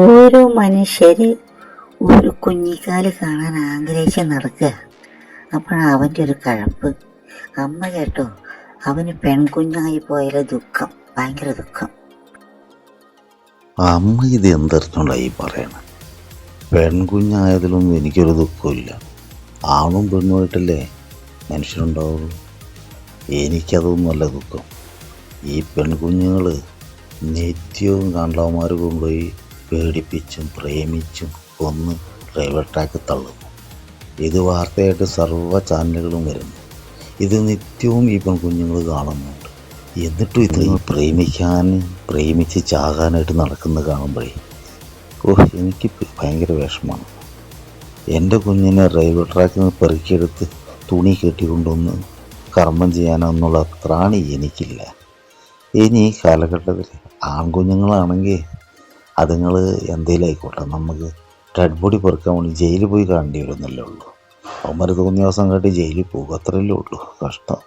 ഓരോ മനുഷ്യര് ഒരു കുഞ്ഞിക്കാൽ കാണാൻ ആഗ്രഹിച്ച് നടക്കുക. അപ്പോഴാണ് അവന്റെ ഒരു കഴപ്പ്. അമ്മ കേട്ടോ അവന് പെൺകുഞ്ഞായി പോയാലെ ദുഃഖം ഭയങ്കര ദുഃഖം. അമ്മ ഇത് എന്തറിഞ്ഞോണ്ടാ പറയണം? പെൺകുഞ്ഞായതിലൊന്നും എനിക്കൊരു ദുഃഖമില്ല ആണും പെണ്ണുമായിട്ടല്ലേ മനുഷ്യനുണ്ടാവുള്ളൂ എനിക്കതൊന്നുമല്ല ദുഃഖം. ഈ പെൺകുഞ്ഞുങ്ങൾ നിത്യവും കണ്ടവന്മാർ കൊണ്ടുപോയി പേടിപ്പിച്ചും പ്രേമിച്ചും കൊന്ന് ഡ്രൈവർ ട്രാക്ക് തള്ളുന്നു ഇത് വാർത്തയായിട്ട് സർവ ചാനലുകളും വരുന്നു. ഇത് നിത്യവും ഈ പെൺകുഞ്ഞുങ്ങൾ കാണുന്നുണ്ട്. എന്നിട്ടും ഇത് പ്രേമിക്കാൻ പ്രേമിച്ച് ചാകാനായിട്ട് നടക്കുന്നത് കാണുമ്പോഴേ ഓ എനിക്ക് ഭയങ്കര വിഷമമാണ്. എന്റെ കുഞ്ഞിനെ റെയിൽവേ ട്രാക്കിൽ നിന്ന് പെറുക്കിയെടുത്ത് തുണി കെട്ടിക്കൊണ്ടൊന്ന് കർമ്മം ചെയ്യാനെന്നുള്ള ത്രാണി എനിക്കില്ല. ഇനി ഈ കാലഘട്ടത്തിൽ ആൺകുഞ്ഞുങ്ങളാണെങ്കിൽ അതുങ്ങൾ എന്തെങ്കിലും ആയിക്കോട്ടെ നമുക്ക് ഡെഡ് ബോഡി പെറുക്കാൻ വേണ്ടി ജയിലിൽ പോയി കാണേണ്ടി വരുന്നല്ലേ ഉള്ളൂ. അവന്മാർ തോന്നിയ ദിവസം കാട്ടി ജയിലിൽ പോകും അത്രയല്ലേ ഉള്ളൂ കഷ്ടം.